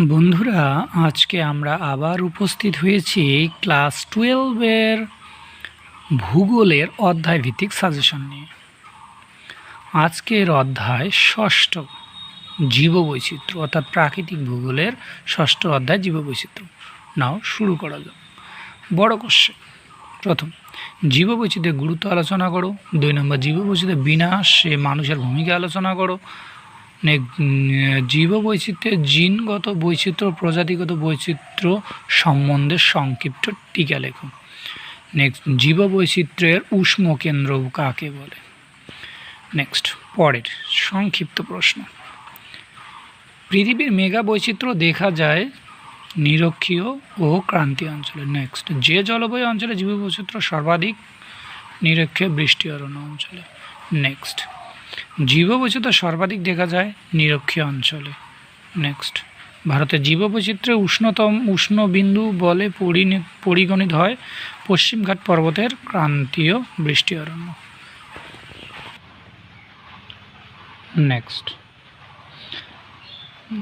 বন্ধুরা, আজকে আমরা আবার উপস্থিত হয়েছি ক্লাস টুয়েলভের ভূগোলের অধ্যায় ভিত্তিক সাজেশন নিয়ে। আজকের অধ্যায় ষষ্ঠ জীববৈচিত্র্য, অর্থাৎ প্রাকৃতিক ভূগোলের ষষ্ঠ অধ্যায় জীববৈচিত্র্য। নাও, শুরু করা যাক। বড় কোশ্চেন প্রথম, জীববৈচিত্র্যের গুরুত্ব আলোচনা করো। দুই নম্বর, জীববৈচিত্র্যের বিনাশে মানুষের ভূমিকা আলোচনা করো। নেক্সট জীববৈচিত্র্যের জিনগত বৈচিত্র্য, প্রজাতিগত বৈচিত্র্য সম্বন্ধে সংক্ষিপ্ত টিকা লেখো। নেক্সট জীববৈচিত্র্যের উষ্ম কেন্দ্র কাকে বলে? নেক্সট পরের সংক্ষিপ্ত প্রশ্ন। পৃথিবীর মেগা বৈচিত্র্য দেখা যায় নিরক্ষীয় ও ক্রান্তীয় অঞ্চলে। নেক্সট যে জলবায়ু অঞ্চলে জীববৈচিত্র্য সর্বাধিক নিরক্ষীয় বৃষ্টি অরণ্য অঞ্চলে। নেক্সট জীববৈচিত্র্য সর্বাধিক দেখা যায় নিরক্ষীয় অঞ্চলে। নেক্সট ভারতের জীববৈচিত্র্যে উষ্ণতম উষ্ণ বিন্দু বলে পরিগণিত হয় পশ্চিমঘাট পর্বতের ক্রান্তীয় বৃষ্টি অরণ্য। নেক্সট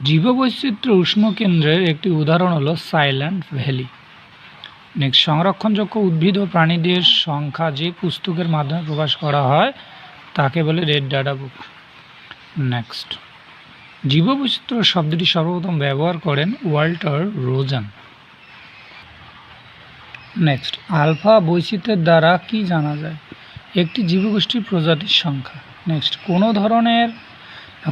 জীববৈচিত্র্য উষ্ণ কেন্দ্রের একটি উদাহরণ হলো সাইল্যান্ড ভ্যালি নেক্সট সংরক্ষণযোগ্য উদ্ভিদ ও প্রাণীদের সংখ্যা যে পুস্তকের মাধ্যমে প্রকাশ করা হয় তাকে বলে রেড ডাটা বুক। নেক্সট। জীববৈচিত্র্য শব্দটি সর্বপ্রথম ব্যবহার করেন ওয়াল্টার রোজান। নেক্সট, আলফা বৈচিত্র্যের দ্বারা কি জানা যায়? একটি জীবগোষ্ঠীর প্রজাতির সংখ্যা। নেক্সট, কোনো ধরনের,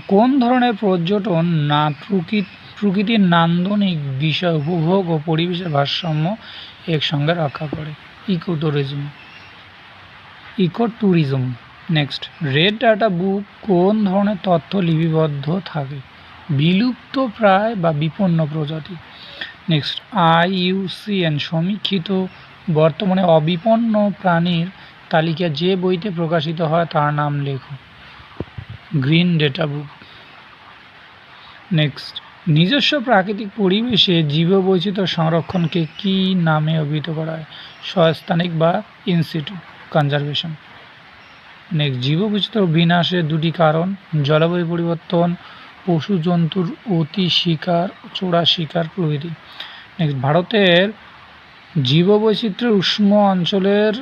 কোন ধরনের পর্যটন না প্রকৃতি, প্রকৃতির নান্দনিক বিষয় উপভোগ ও পরিবেশের ভারসাম্য একসঙ্গে রক্ষা করে? Eco tourism eco tourism next red data book কোন ধরনের তথ্য লিপিবদ্ধ থাকে? বিলুপ্ত প্রায় বা বিপন্ন প্রজাতি। নেক্সট আইইউসিএন সমীক্ষিত বর্তমানে অবিপন্ন প্রাণীর তালিকা যে বইতে প্রকাশিত হয় তার নাম লেখো। গ্রিন ডেটা বুক নেক্সট নিজস্ব প্রাকৃতিক পরিবেশে জীববৈচিত্র্য সংরক্ষণকে কী নামে অভিহিত করা হয়? সস্থানিক বা ইনস্টিটিউট কনজারভেশন নেক্সট জীববৈচিত্র্য বিনাশের দুটি কারণ, জলবায়ু পরিবর্তন, পশু জন্তুর অতি শিকার, চোরা শিকার প্রভৃতি। নেক্সট ভারতের জীববৈচিত্র্যের উষ্ণ অঞ্চলের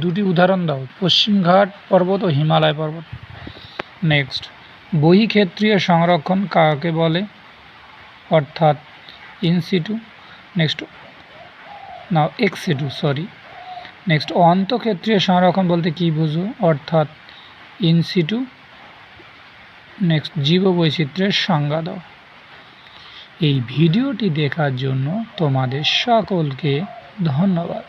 দুটি উদাহরণ দাও পশ্চিমঘাট পর্বত ও হিমালয় পর্বত। নেক্সট বহিক্ষেত্রীয় সংরক্ষণ কাকে বলে? অর্থাৎ ইনসিটু নেক্সট না এক্সিটু সরি নেক্সট অন্তক্ষেত্রীয় সংরক্ষণ বলতে কি বুঝো অর্থাৎ ইনসিটু নেক্সট জীববৈচিত্র্যের সংজ্ঞা দাও। এই ভিডিওটি দেখার জন্য তোমাদের সকলকে ধন্যবাদ।